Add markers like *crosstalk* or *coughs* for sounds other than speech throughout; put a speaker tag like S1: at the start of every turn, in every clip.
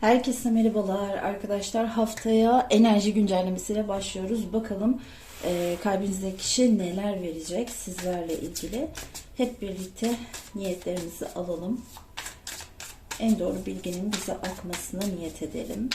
S1: Herkese merhabalar arkadaşlar. Haftaya enerji güncellemesiyle başlıyoruz. Bakalım e, kalbinizdeki kişi neler verecek sizlerle ilgili. Hep birlikte niyetlerimizi alalım. En doğru bilginin bize akmasına niyet edelim.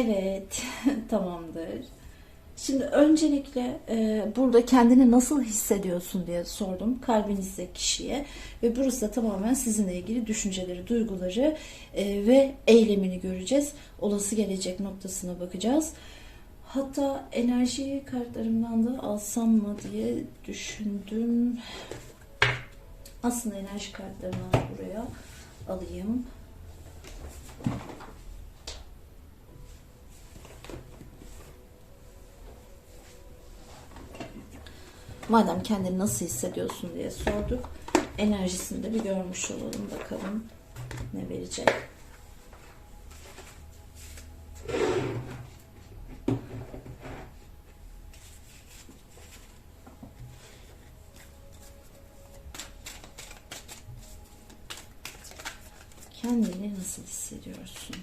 S1: Evet, *laughs* tamamdır. Şimdi öncelikle e, burada kendini nasıl hissediyorsun diye sordum kalbinizdeki kişiye ve burası da tamamen sizinle ilgili düşünceleri, duyguları e, ve eylemini göreceğiz. Olası gelecek noktasına bakacağız. Hatta enerji kartlarımdan da alsam mı diye düşündüm. Aslında enerji kartlarını buraya alayım. Madem kendini nasıl hissediyorsun diye sorduk. Enerjisini de bir görmüş olalım bakalım ne verecek. Kendini nasıl hissediyorsun?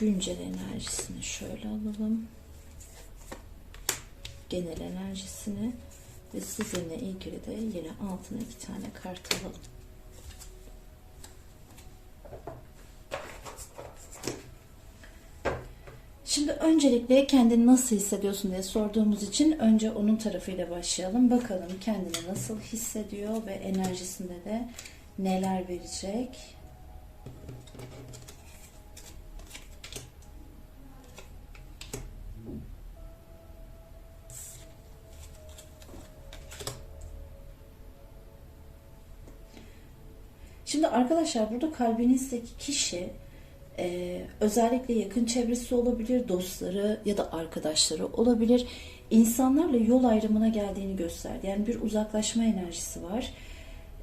S1: Güncel enerjisini şöyle alalım. Genel enerjisini ve sizinle ilgili de yine altına iki tane kart alalım. Şimdi öncelikle kendini nasıl hissediyorsun diye sorduğumuz için önce onun tarafıyla başlayalım. Bakalım kendini nasıl hissediyor ve enerjisinde de neler verecek. Şimdi arkadaşlar burada kalbinizdeki kişi e, özellikle yakın çevresi olabilir, dostları ya da arkadaşları olabilir. İnsanlarla yol ayrımına geldiğini gösterdi. Yani bir uzaklaşma enerjisi var.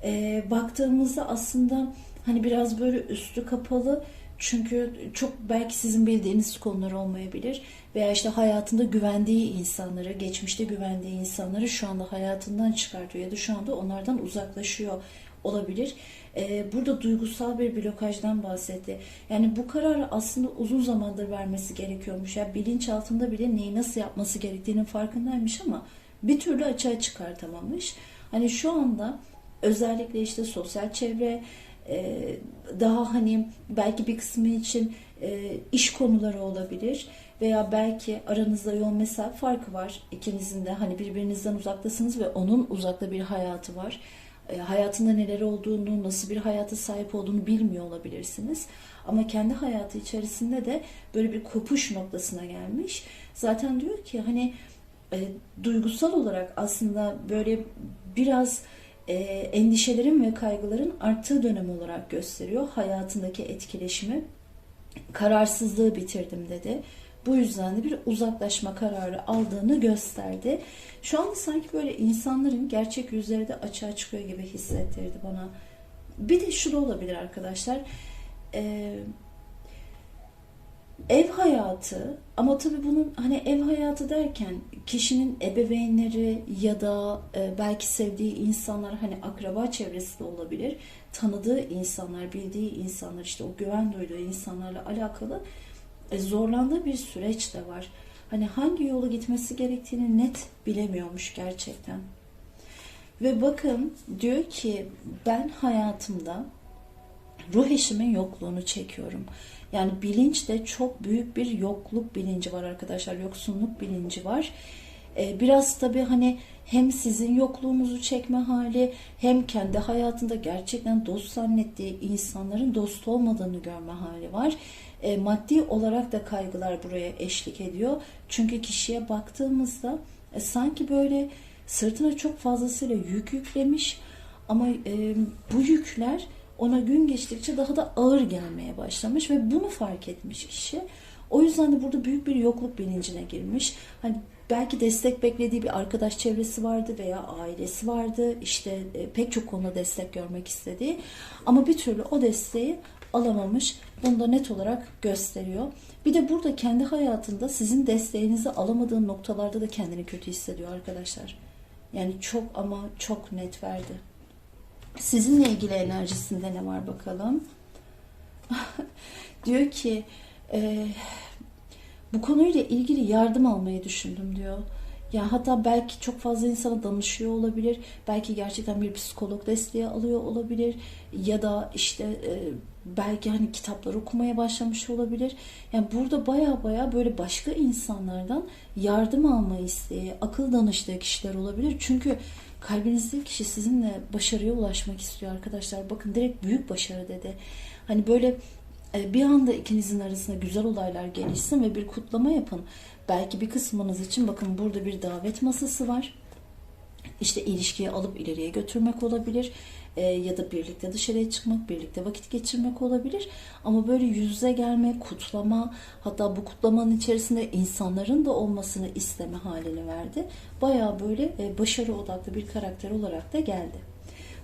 S1: E, baktığımızda aslında hani biraz böyle üstü kapalı çünkü çok belki sizin bildiğiniz konular olmayabilir veya işte hayatında güvendiği insanları, geçmişte güvendiği insanları şu anda hayatından çıkartıyor ya da şu anda onlardan uzaklaşıyor olabilir. Ee, burada duygusal bir blokajdan bahsetti. Yani bu kararı aslında uzun zamandır vermesi gerekiyormuş. Ya bilinç altında bile neyi nasıl yapması gerektiğinin farkındaymış ama bir türlü açığa çıkartamamış. Hani şu anda özellikle işte sosyal çevre e, daha hani belki bir kısmı için e, iş konuları olabilir veya belki aranızda yol mesafe farkı var ikinizin de hani birbirinizden uzaktasınız ve onun uzakta bir hayatı var e, hayatında neler olduğunu, nasıl bir hayata sahip olduğunu bilmiyor olabilirsiniz. Ama kendi hayatı içerisinde de böyle bir kopuş noktasına gelmiş. Zaten diyor ki hani e, duygusal olarak aslında böyle biraz e, endişelerin ve kaygıların arttığı dönem olarak gösteriyor. Hayatındaki etkileşimi, kararsızlığı bitirdim dedi. Bu yüzden de bir uzaklaşma kararı aldığını gösterdi. Şu anda sanki böyle insanların gerçek yüzleri de açığa çıkıyor gibi hissettirdi bana. Bir de şu da olabilir arkadaşlar. Ee, ev hayatı ama tabii bunun hani ev hayatı derken kişinin ebeveynleri ya da e, belki sevdiği insanlar hani akraba çevresi de olabilir. Tanıdığı insanlar, bildiği insanlar işte o güven duyduğu insanlarla alakalı e, zorlandığı bir süreç de var. Hani hangi yolu gitmesi gerektiğini net bilemiyormuş gerçekten. Ve bakın diyor ki ben hayatımda ruh eşimin yokluğunu çekiyorum. Yani bilinçte çok büyük bir yokluk bilinci var arkadaşlar. Yoksunluk bilinci var. Ee, biraz tabii hani hem sizin yokluğunuzu çekme hali hem kendi hayatında gerçekten dost zannettiği insanların dost olmadığını görme hali var. E, maddi olarak da kaygılar buraya eşlik ediyor. Çünkü kişiye baktığımızda e, sanki böyle sırtına çok fazlasıyla yük yüklemiş ama e, bu yükler ona gün geçtikçe daha da ağır gelmeye başlamış ve bunu fark etmiş kişi. O yüzden de burada büyük bir yokluk bilincine girmiş. Hani belki destek beklediği bir arkadaş çevresi vardı veya ailesi vardı. İşte e, pek çok konuda destek görmek istediği ama bir türlü o desteği alamamış. Bunu da net olarak gösteriyor. Bir de burada kendi hayatında sizin desteğinizi alamadığı noktalarda da kendini kötü hissediyor arkadaşlar. Yani çok ama çok net verdi. Sizinle ilgili enerjisinde ne var bakalım? *laughs* diyor ki e, bu konuyla ilgili yardım almayı düşündüm diyor. Ya hatta belki çok fazla insana danışıyor olabilir. Belki gerçekten bir psikolog desteği alıyor olabilir. Ya da işte e, belki hani kitaplar okumaya başlamış olabilir. Yani burada baya baya böyle başka insanlardan yardım alma isteği, akıl danıştığı kişiler olabilir. Çünkü kalbinizdeki kişi sizinle başarıya ulaşmak istiyor arkadaşlar. Bakın direkt büyük başarı dedi. Hani böyle e, bir anda ikinizin arasında güzel olaylar gelişsin ve bir kutlama yapın. Belki bir kısmınız için bakın burada bir davet masası var. İşte ilişkiyi alıp ileriye götürmek olabilir e, ya da birlikte dışarıya çıkmak, birlikte vakit geçirmek olabilir. Ama böyle yüz yüze gelme, kutlama, hatta bu kutlamanın içerisinde insanların da olmasını isteme halini verdi. Baya böyle e, başarı odaklı bir karakter olarak da geldi.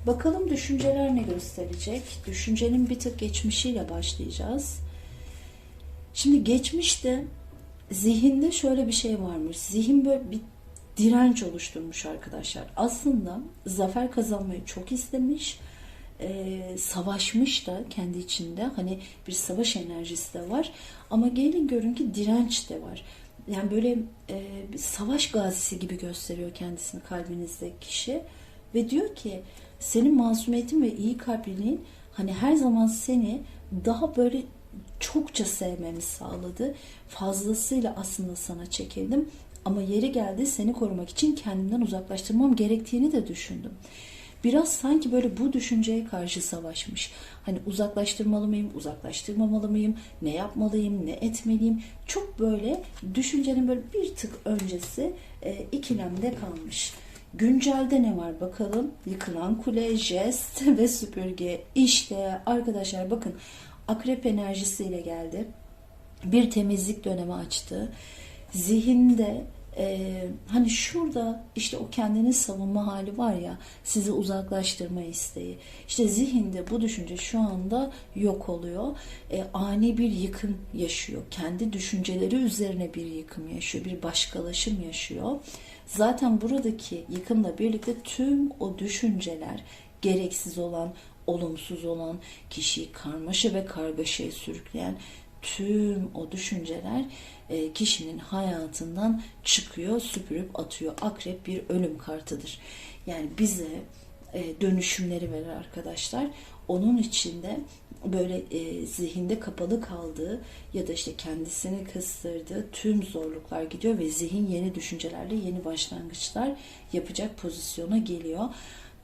S1: Bakalım düşünceler ne gösterecek? Düşüncenin bir tık geçmişiyle başlayacağız. Şimdi geçmişte zihinde şöyle bir şey varmış. Zihin böyle bir direnç oluşturmuş arkadaşlar. Aslında zafer kazanmayı çok istemiş. E, savaşmış da kendi içinde. Hani bir savaş enerjisi de var. Ama gelin görün ki direnç de var. Yani böyle e, bir savaş gazisi gibi gösteriyor kendisini kalbinizdeki kişi. Ve diyor ki senin masumiyetin ve iyi kalpliliğin hani her zaman seni daha böyle çokça sevmemi sağladı. Fazlasıyla aslında sana çekildim. Ama yeri geldi seni korumak için kendimden uzaklaştırmam gerektiğini de düşündüm. Biraz sanki böyle bu düşünceye karşı savaşmış. Hani uzaklaştırmalı mıyım, uzaklaştırmamalı mıyım, ne yapmalıyım, ne etmeliyim. Çok böyle düşüncenin böyle bir tık öncesi e, ikilemde kalmış. Güncelde ne var bakalım? Yıkılan kule, jest *laughs* ve süpürge. İşte arkadaşlar bakın akrep enerjisiyle geldi. Bir temizlik dönemi açtı. Zihinde Ee, hani şurada işte o kendini savunma hali var ya sizi uzaklaştırma isteği. İşte zihinde bu düşünce şu anda yok oluyor. Ee, ani bir yıkım yaşıyor. Kendi düşünceleri üzerine bir yıkım yaşıyor. Bir başkalaşım yaşıyor. Zaten buradaki yıkımla birlikte tüm o düşünceler gereksiz olan, olumsuz olan, kişiyi karmaşa ve kargaşaya sürükleyen tüm o düşünceler e, kişinin hayatından çıkıyor, süpürüp atıyor. Akrep bir ölüm kartıdır. Yani bize e, dönüşümleri verir arkadaşlar. Onun içinde böyle e, zihinde kapalı kaldığı ya da işte kendisini kıstırdığı tüm zorluklar gidiyor ve zihin yeni düşüncelerle yeni başlangıçlar yapacak pozisyona geliyor.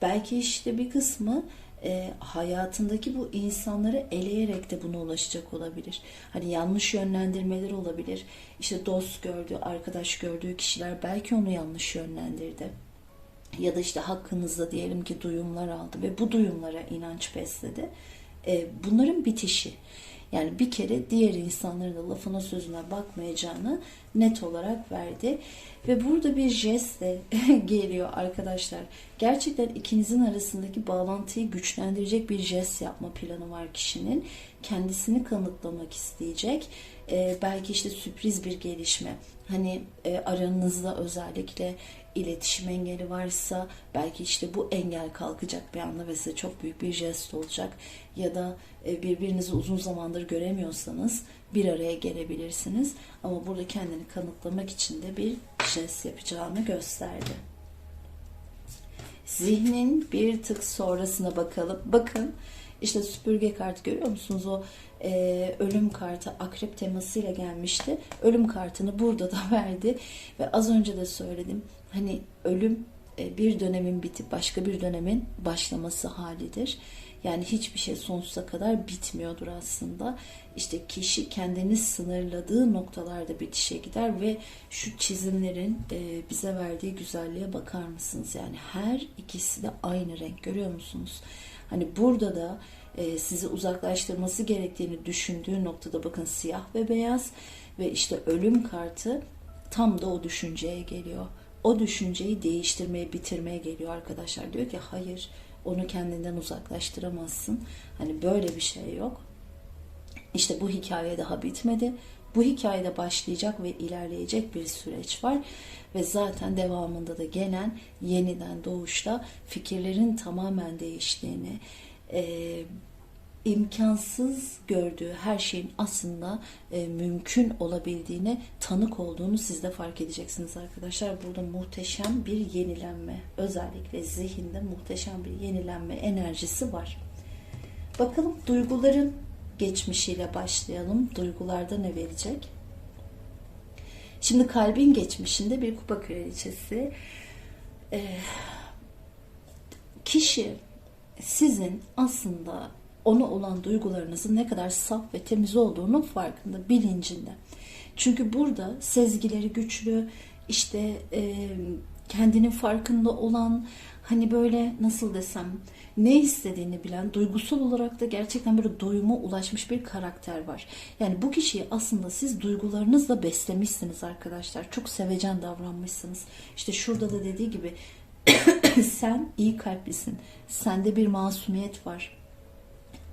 S1: Belki işte bir kısmı e, hayatındaki bu insanları eleyerek de buna ulaşacak olabilir. Hani yanlış yönlendirmeler olabilir. İşte dost gördüğü, arkadaş gördüğü kişiler belki onu yanlış yönlendirdi. Ya da işte hakkınızda diyelim ki duyumlar aldı ve bu duyumlara inanç besledi. E, bunların bitişi. Yani bir kere diğer insanların da lafına sözüne bakmayacağını net olarak verdi. Ve burada bir jest de *laughs* geliyor arkadaşlar. Gerçekten ikinizin arasındaki bağlantıyı güçlendirecek bir jest yapma planı var kişinin. Kendisini kanıtlamak isteyecek. Ee, belki işte sürpriz bir gelişme. Hani e, aranızda özellikle iletişim engeli varsa belki işte bu engel kalkacak bir anda ve size çok büyük bir jest olacak. Ya da e, birbirinizi uzun zamandır göremiyorsanız bir araya gelebilirsiniz. Ama burada kendini kanıtlamak için de bir jest yapacağını gösterdi. Zihnin bir tık sonrasına bakalım. Bakın işte süpürge kartı görüyor musunuz? O e, ölüm kartı akrep temasıyla gelmişti. Ölüm kartını burada da *laughs* verdi. Ve az önce de söyledim. Hani ölüm e, bir dönemin bitip başka bir dönemin başlaması halidir. Yani hiçbir şey sonsuza kadar bitmiyordur aslında. İşte kişi kendini sınırladığı noktalarda bitişe gider ve şu çizimlerin e, bize verdiği güzelliğe bakar mısınız? Yani her ikisi de aynı renk görüyor musunuz? Hani burada da e, sizi uzaklaştırması gerektiğini düşündüğü noktada bakın siyah ve beyaz ve işte ölüm kartı tam da o düşünceye geliyor. O düşünceyi değiştirmeye, bitirmeye geliyor arkadaşlar. Diyor ki hayır onu kendinden uzaklaştıramazsın. Hani böyle bir şey yok. İşte bu hikaye daha bitmedi. Bu hikayede başlayacak ve ilerleyecek bir süreç var ve zaten devamında da gelen yeniden doğuşta fikirlerin tamamen değiştiğini, imkansız gördüğü her şeyin aslında e, mümkün olabildiğine tanık olduğunu siz de fark edeceksiniz arkadaşlar. Burada muhteşem bir yenilenme, özellikle zihinde muhteşem bir yenilenme enerjisi var. Bakalım duyguların geçmişiyle başlayalım. Duygularda ne verecek? Şimdi kalbin geçmişinde bir kupa kraliçesi. Ee, kişi sizin aslında ona olan duygularınızın ne kadar saf ve temiz olduğunun farkında, bilincinde. Çünkü burada sezgileri güçlü, işte e, kendinin farkında olan, hani böyle nasıl desem, ne istediğini bilen, duygusal olarak da gerçekten böyle doyuma ulaşmış bir karakter var. Yani bu kişiyi aslında siz duygularınızla beslemişsiniz arkadaşlar. Çok sevecen davranmışsınız. İşte şurada da dediği gibi *coughs* sen iyi kalplisin. Sende bir masumiyet var.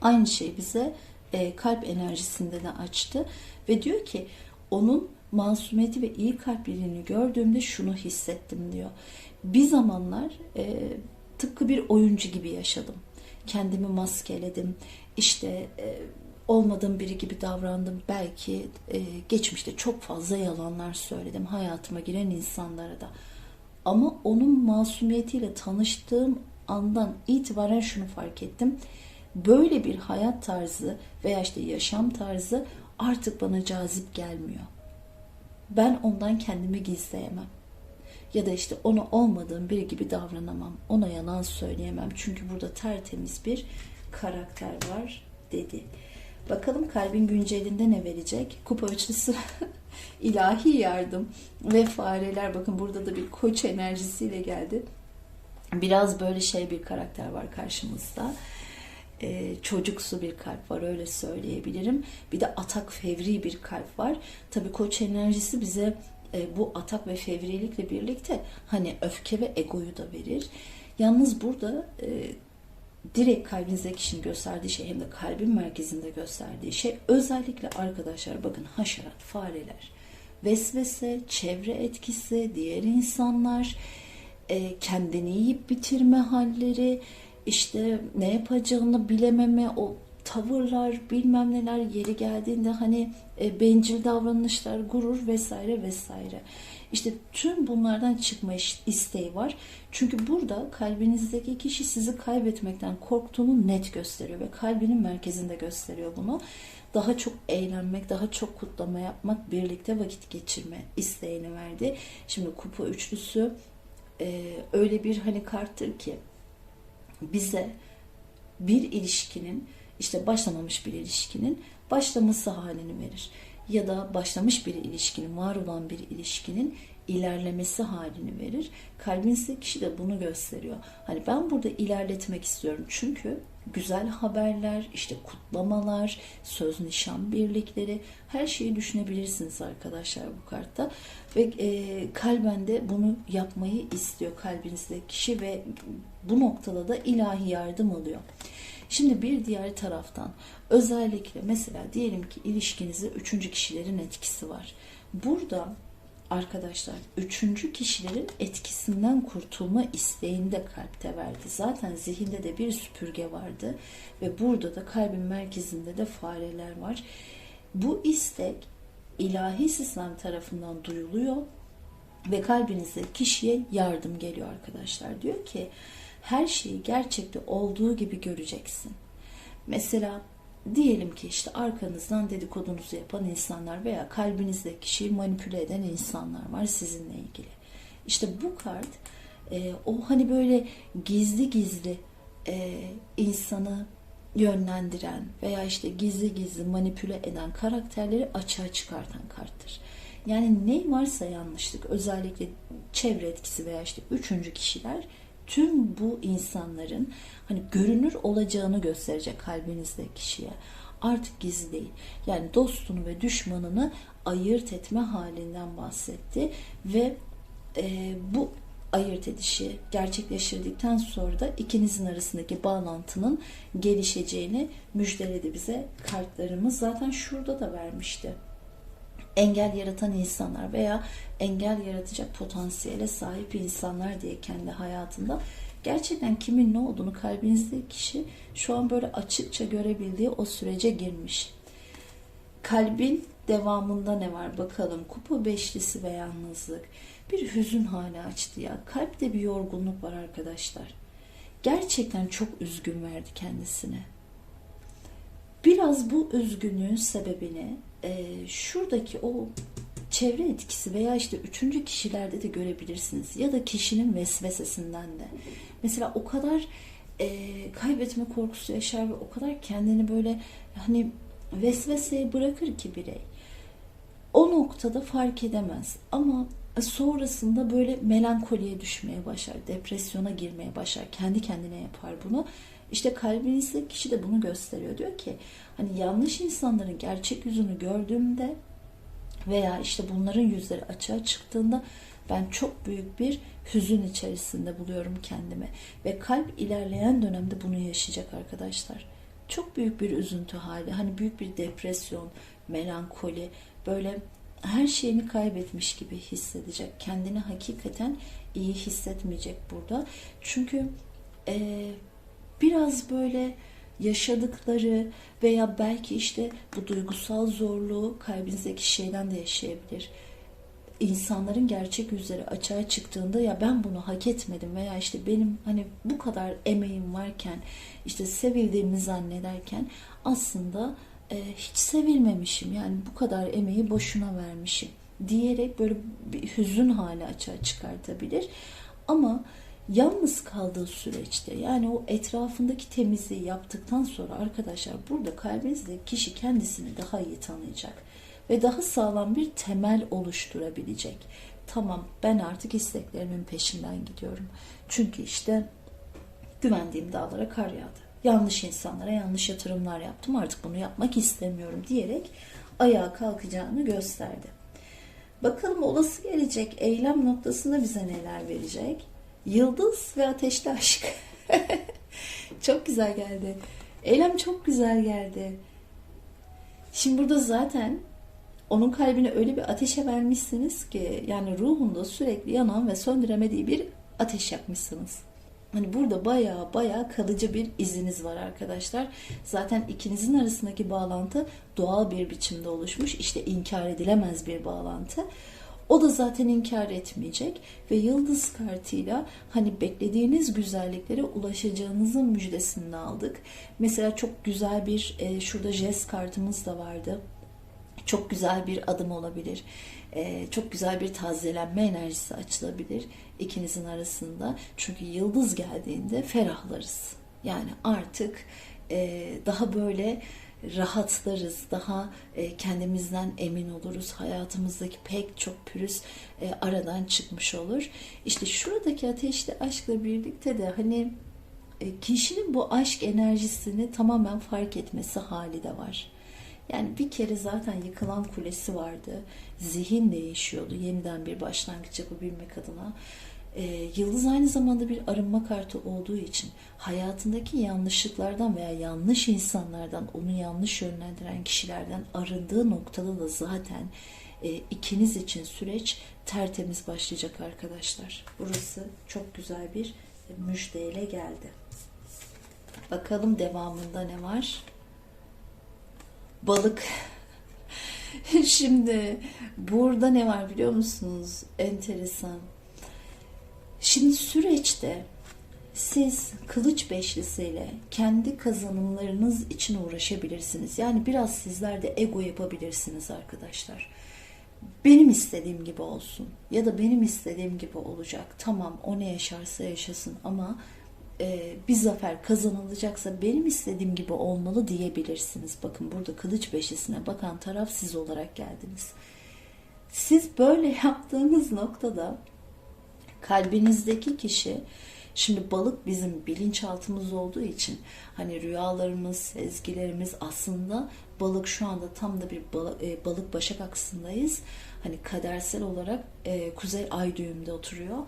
S1: Aynı şey bize e, kalp enerjisinde de açtı ve diyor ki onun masumiyeti ve iyi kalpliliğini gördüğümde şunu hissettim diyor. Bir zamanlar e, tıpkı bir oyuncu gibi yaşadım. Kendimi maskeledim. İşte e, olmadığım biri gibi davrandım. Belki e, geçmişte çok fazla yalanlar söyledim hayatıma giren insanlara da. Ama onun masumiyetiyle tanıştığım andan itibaren şunu fark ettim. Böyle bir hayat tarzı veya işte yaşam tarzı artık bana cazip gelmiyor. Ben ondan kendimi gizleyemem. Ya da işte ona olmadığım biri gibi davranamam. Ona yalan söyleyemem. Çünkü burada tertemiz bir karakter var dedi. Bakalım kalbin güncelinde ne verecek? Kupa üçlüsü *laughs* ilahi yardım ve fareler. Bakın burada da bir koç enerjisiyle geldi. Biraz böyle şey bir karakter var karşımızda. Ee, çocuksu bir kalp var öyle söyleyebilirim. Bir de atak fevri bir kalp var. Tabii koç enerjisi bize e, bu atak ve fevrilikle birlikte hani öfke ve egoyu da verir. Yalnız burada e, direkt kalbinizdeki kişinin gösterdiği şey hem de kalbin merkezinde gösterdiği şey özellikle arkadaşlar bakın haşerat, fareler, vesvese, çevre etkisi, diğer insanlar, e, kendini yiyip bitirme halleri, işte ne yapacağını bilememe, o tavırlar, bilmem neler yeri geldiğinde hani e, bencil davranışlar, gurur vesaire vesaire. İşte tüm bunlardan çıkma isteği var. Çünkü burada kalbinizdeki kişi sizi kaybetmekten korktuğunu net gösteriyor ve kalbinin merkezinde gösteriyor bunu. Daha çok eğlenmek, daha çok kutlama yapmak, birlikte vakit geçirme isteğini verdi. Şimdi kupa üçlüsü e, öyle bir hani karttır ki bize bir ilişkinin işte başlamamış bir ilişkinin başlaması halini verir. Ya da başlamış bir ilişkinin, var olan bir ilişkinin ilerlemesi halini verir. Kalbinizdeki kişi de bunu gösteriyor. Hani ben burada ilerletmek istiyorum. Çünkü güzel haberler, işte kutlamalar, söz nişan birlikleri her şeyi düşünebilirsiniz arkadaşlar bu kartta. Ve e, kalben de bunu yapmayı istiyor kalbinizdeki kişi ve bu noktada da ilahi yardım alıyor. Şimdi bir diğer taraftan özellikle mesela diyelim ki ilişkinizde üçüncü kişilerin etkisi var. Burada arkadaşlar üçüncü kişilerin etkisinden kurtulma isteğinde kalpte verdi. Zaten zihinde de bir süpürge vardı ve burada da kalbin merkezinde de fareler var. Bu istek ilahi sistem tarafından duyuluyor ve kalbinizde kişiye yardım geliyor arkadaşlar. Diyor ki her şeyi gerçekte olduğu gibi göreceksin. Mesela diyelim ki işte arkanızdan dedikodunuzu yapan insanlar veya kalbinizdeki kişiyi manipüle eden insanlar var sizinle ilgili. İşte bu kart e, o hani böyle gizli gizli e, insanı yönlendiren veya işte gizli gizli manipüle eden karakterleri açığa çıkartan karttır. Yani ne varsa yanlışlık özellikle çevre etkisi veya işte üçüncü kişiler tüm bu insanların hani görünür olacağını gösterecek kalbinizdeki kişiye. Artık gizli değil. Yani dostunu ve düşmanını ayırt etme halinden bahsetti ve e, bu ayırt edişi gerçekleştirdikten sonra da ikinizin arasındaki bağlantının gelişeceğini müjdeledi bize kartlarımız. Zaten şurada da vermişti engel yaratan insanlar veya engel yaratacak potansiyele sahip insanlar diye kendi hayatında gerçekten kimin ne olduğunu kalbinizdeki kişi şu an böyle açıkça görebildiği o sürece girmiş. Kalbin devamında ne var bakalım. Kupa beşlisi ve yalnızlık. Bir hüzün hali açtı ya. Kalpte bir yorgunluk var arkadaşlar. Gerçekten çok üzgün verdi kendisine. Biraz bu üzgünlüğün sebebini e, şuradaki o çevre etkisi veya işte üçüncü kişilerde de görebilirsiniz. Ya da kişinin vesvesesinden de. Mesela o kadar e, kaybetme korkusu yaşar ve o kadar kendini böyle hani vesveseye bırakır ki birey. O noktada fark edemez. Ama sonrasında böyle melankoliye düşmeye başlar, depresyona girmeye başlar. Kendi kendine yapar bunu. İşte kalbinizdeki kişi de bunu gösteriyor. Diyor ki hani yanlış insanların gerçek yüzünü gördüğümde veya işte bunların yüzleri açığa çıktığında ben çok büyük bir hüzün içerisinde buluyorum kendimi. Ve kalp ilerleyen dönemde bunu yaşayacak arkadaşlar. Çok büyük bir üzüntü hali, hani büyük bir depresyon, melankoli, böyle her şeyini kaybetmiş gibi hissedecek. Kendini hakikaten iyi hissetmeyecek burada. Çünkü e, biraz böyle yaşadıkları veya belki işte bu duygusal zorluğu kalbinizdeki şeyden de yaşayabilir. İnsanların gerçek yüzleri açığa çıktığında ya ben bunu hak etmedim veya işte benim hani bu kadar emeğim varken işte sevildiğimi zannederken aslında e, hiç sevilmemişim yani bu kadar emeği boşuna vermişim diyerek böyle bir hüzün hali açığa çıkartabilir. Ama yalnız kaldığı süreçte yani o etrafındaki temizliği yaptıktan sonra arkadaşlar burada kalbinizde kişi kendisini daha iyi tanıyacak ve daha sağlam bir temel oluşturabilecek. Tamam ben artık isteklerimin peşinden gidiyorum. Çünkü işte güvendiğim dağlara kar yağdı. Yanlış insanlara yanlış yatırımlar yaptım artık bunu yapmak istemiyorum diyerek ayağa kalkacağını gösterdi. Bakalım olası gelecek eylem noktasında bize neler verecek? Yıldız ve ateşli aşk. *laughs* çok güzel geldi. Eylem çok güzel geldi. Şimdi burada zaten onun kalbine öyle bir ateşe vermişsiniz ki yani ruhunda sürekli yanan ve söndüremediği bir ateş yakmışsınız. Hani burada baya baya kalıcı bir iziniz var arkadaşlar. Zaten ikinizin arasındaki bağlantı doğal bir biçimde oluşmuş. İşte inkar edilemez bir bağlantı. O da zaten inkar etmeyecek ve yıldız kartıyla hani beklediğiniz güzelliklere ulaşacağınızın müjdesini aldık. Mesela çok güzel bir e, şurada jest kartımız da vardı. Çok güzel bir adım olabilir. E, çok güzel bir tazelenme enerjisi açılabilir ikinizin arasında. Çünkü yıldız geldiğinde ferahlarız. Yani artık e, daha böyle rahatlarız, daha e, kendimizden emin oluruz. Hayatımızdaki pek çok pürüz e, aradan çıkmış olur. İşte şuradaki ateşli aşkla birlikte de hani e, kişinin bu aşk enerjisini tamamen fark etmesi hali de var. Yani bir kere zaten yıkılan kulesi vardı. Zihin değişiyordu. Yeniden bir başlangıç yapabilmek adına. E, yıldız aynı zamanda bir arınma kartı olduğu için hayatındaki yanlışlıklardan veya yanlış insanlardan, onu yanlış yönlendiren kişilerden arındığı noktada da zaten e, ikiniz için süreç tertemiz başlayacak arkadaşlar. Burası çok güzel bir müjdeyle geldi. Bakalım devamında ne var? Balık. *laughs* Şimdi burada ne var biliyor musunuz? Enteresan. Şimdi süreçte siz kılıç beşlisiyle kendi kazanımlarınız için uğraşabilirsiniz. Yani biraz sizler de ego yapabilirsiniz arkadaşlar. Benim istediğim gibi olsun ya da benim istediğim gibi olacak. Tamam o ne yaşarsa yaşasın ama e, bir zafer kazanılacaksa benim istediğim gibi olmalı diyebilirsiniz. Bakın burada kılıç beşisine bakan taraf siz olarak geldiniz. Siz böyle yaptığınız noktada kalbinizdeki kişi Şimdi balık bizim bilinçaltımız olduğu için hani rüyalarımız, sezgilerimiz aslında balık şu anda tam da bir balık, e, balık başak aksındayız. Hani kadersel olarak e, kuzey ay düğümde oturuyor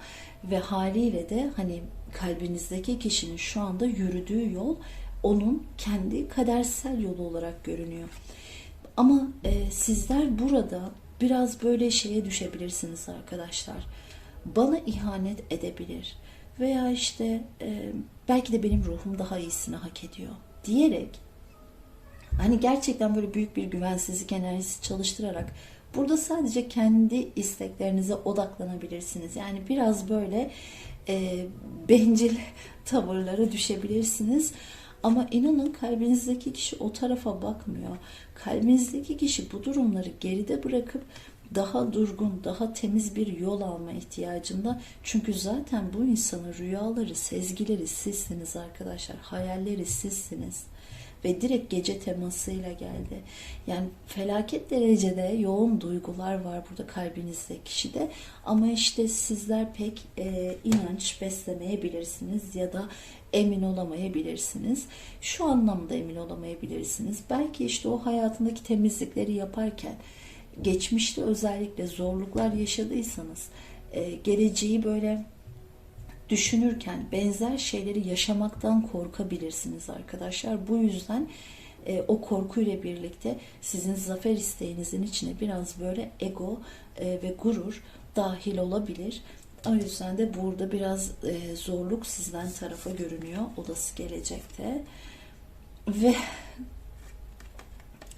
S1: ve haliyle de hani kalbinizdeki kişinin şu anda yürüdüğü yol onun kendi kadersel yolu olarak görünüyor. Ama e, sizler burada biraz böyle şeye düşebilirsiniz arkadaşlar. Bana ihanet edebilir veya işte e, belki de benim ruhum daha iyisini hak ediyor diyerek hani gerçekten böyle büyük bir güvensizlik enerjisi çalıştırarak burada sadece kendi isteklerinize odaklanabilirsiniz. Yani biraz böyle e, bencil *laughs* tavırlara düşebilirsiniz. Ama inanın kalbinizdeki kişi o tarafa bakmıyor. Kalbinizdeki kişi bu durumları geride bırakıp daha durgun, daha temiz bir yol alma ihtiyacında. Çünkü zaten bu insanın rüyaları, sezgileri sizsiniz arkadaşlar. Hayalleri sizsiniz. Ve direkt gece temasıyla geldi. Yani felaket derecede yoğun duygular var burada kalbinizde kişide. Ama işte sizler pek e, inanç beslemeyebilirsiniz ya da emin olamayabilirsiniz. Şu anlamda emin olamayabilirsiniz. Belki işte o hayatındaki temizlikleri yaparken geçmişte özellikle zorluklar yaşadıysanız e, geleceği böyle düşünürken benzer şeyleri yaşamaktan korkabilirsiniz arkadaşlar. Bu yüzden e, o korkuyla birlikte sizin zafer isteğinizin içine biraz böyle ego e, ve gurur dahil olabilir. O yüzden de burada biraz e, zorluk sizden tarafa görünüyor olası gelecekte. Ve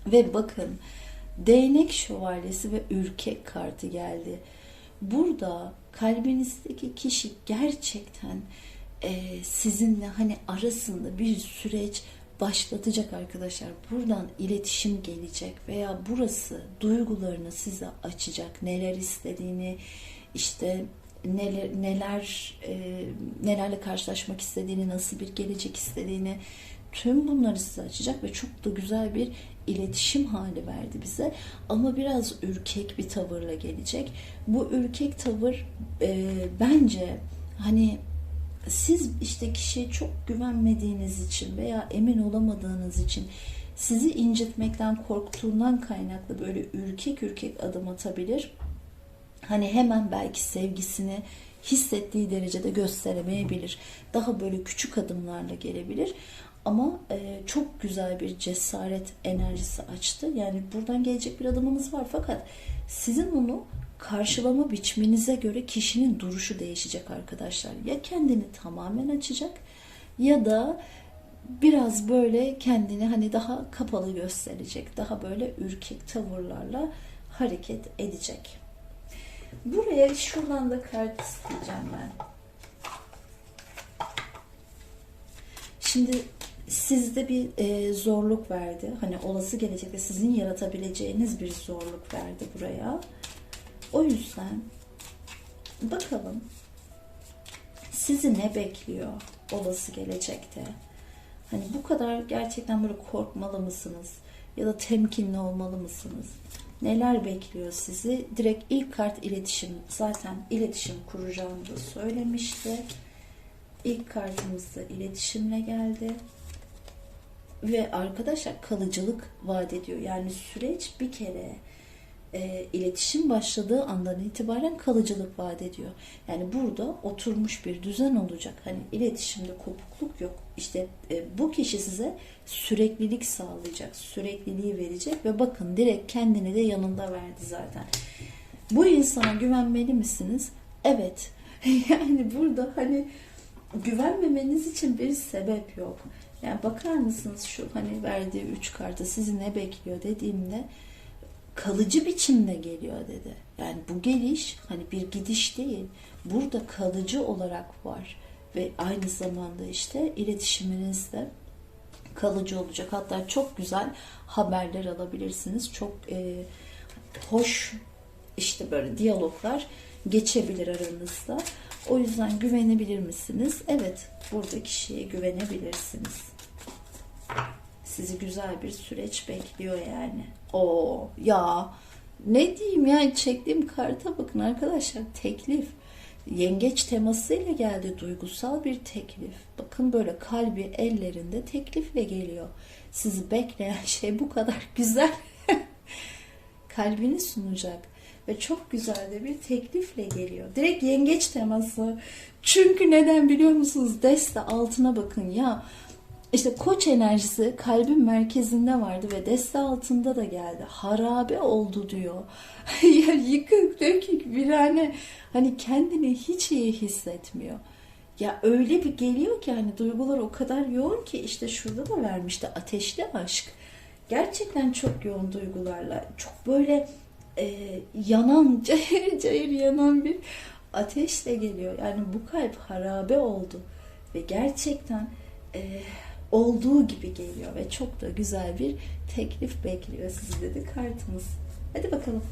S1: ve bakın Değnek şövalyesi ve ürkek kartı geldi. Burada kalbinizdeki kişi gerçekten e, sizinle hani arasında bir süreç başlatacak arkadaşlar. Buradan iletişim gelecek veya burası duygularını size açacak. Neler istediğini, işte neler neler e, nelerle karşılaşmak istediğini, nasıl bir gelecek istediğini tüm bunları size açacak ve çok da güzel bir iletişim hali verdi bize ama biraz ürkek bir tavırla gelecek. Bu ürkek tavır e, bence hani siz işte kişiye çok güvenmediğiniz için veya emin olamadığınız için sizi incitmekten korktuğundan kaynaklı böyle ürkek ürkek adım atabilir. hani hemen belki sevgisini hissettiği derecede gösteremeyebilir. Daha böyle küçük adımlarla gelebilir. Ama e, çok güzel bir cesaret enerjisi açtı. Yani buradan gelecek bir adımınız var fakat sizin onu karşılama biçiminize göre kişinin duruşu değişecek arkadaşlar. Ya kendini tamamen açacak ya da biraz böyle kendini hani daha kapalı gösterecek. Daha böyle ürkek tavırlarla hareket edecek. Buraya şuradan da kart isteyeceğim ben. Şimdi sizde bir e, zorluk verdi. Hani olası gelecekte sizin yaratabileceğiniz bir zorluk verdi buraya. O yüzden bakalım sizi ne bekliyor olası gelecekte? Hani bu kadar gerçekten böyle korkmalı mısınız? Ya da temkinli olmalı mısınız? Neler bekliyor sizi? Direkt ilk kart iletişim. Zaten iletişim kuracağını da söylemişti. İlk kartımız da iletişimle geldi. Ve arkadaşlar kalıcılık vaat ediyor. Yani süreç bir kere e, iletişim başladığı andan itibaren kalıcılık vaat ediyor. Yani burada oturmuş bir düzen olacak. Hani iletişimde kopukluk yok. İşte e, bu kişi size süreklilik sağlayacak, sürekliliği verecek ve bakın direkt kendini de yanında verdi zaten. Bu insana güvenmeli misiniz? Evet. *laughs* Yani burada hani güvenmemeniz için bir sebep yok. Yani bakar mısınız şu hani verdiği üç kartı sizi ne bekliyor dediğimde kalıcı biçimde geliyor dedi. Yani bu geliş hani bir gidiş değil. Burada kalıcı olarak var ve aynı zamanda işte iletişiminiz de kalıcı olacak. Hatta çok güzel haberler alabilirsiniz. Çok e, hoş işte böyle diyaloglar geçebilir aranızda. O yüzden güvenebilir misiniz? Evet, burada kişiye güvenebilirsiniz. Sizi güzel bir süreç bekliyor yani. O ya ne diyeyim ya çektiğim karta bakın arkadaşlar teklif. Yengeç temasıyla geldi duygusal bir teklif. Bakın böyle kalbi ellerinde teklifle geliyor. Sizi bekleyen şey bu kadar güzel. *laughs* Kalbini sunacak ve çok güzel de bir teklifle geliyor. Direkt yengeç teması. Çünkü neden biliyor musunuz? Deste altına bakın ya. İşte koç enerjisi kalbin merkezinde vardı ve deste altında da geldi. Harabe oldu diyor. *laughs* ya yıkık dökük bir hani hani kendini hiç iyi hissetmiyor. Ya öyle bir geliyor ki hani duygular o kadar yoğun ki işte şurada da vermişti ateşli aşk. Gerçekten çok yoğun duygularla çok böyle e, yanan *laughs* cayır cayır yanan bir ateşle geliyor. Yani bu kalp harabe oldu ve gerçekten e, olduğu gibi geliyor ve çok da güzel bir teklif bekliyor sizi dedi kartımız. Hadi bakalım.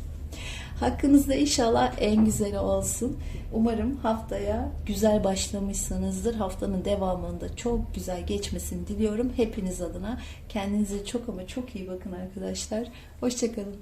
S1: Hakkınızda inşallah en güzeli olsun. Umarım haftaya güzel başlamışsınızdır. Haftanın devamında çok güzel geçmesini diliyorum. Hepiniz adına. Kendinize çok ama çok iyi bakın arkadaşlar. Hoşçakalın.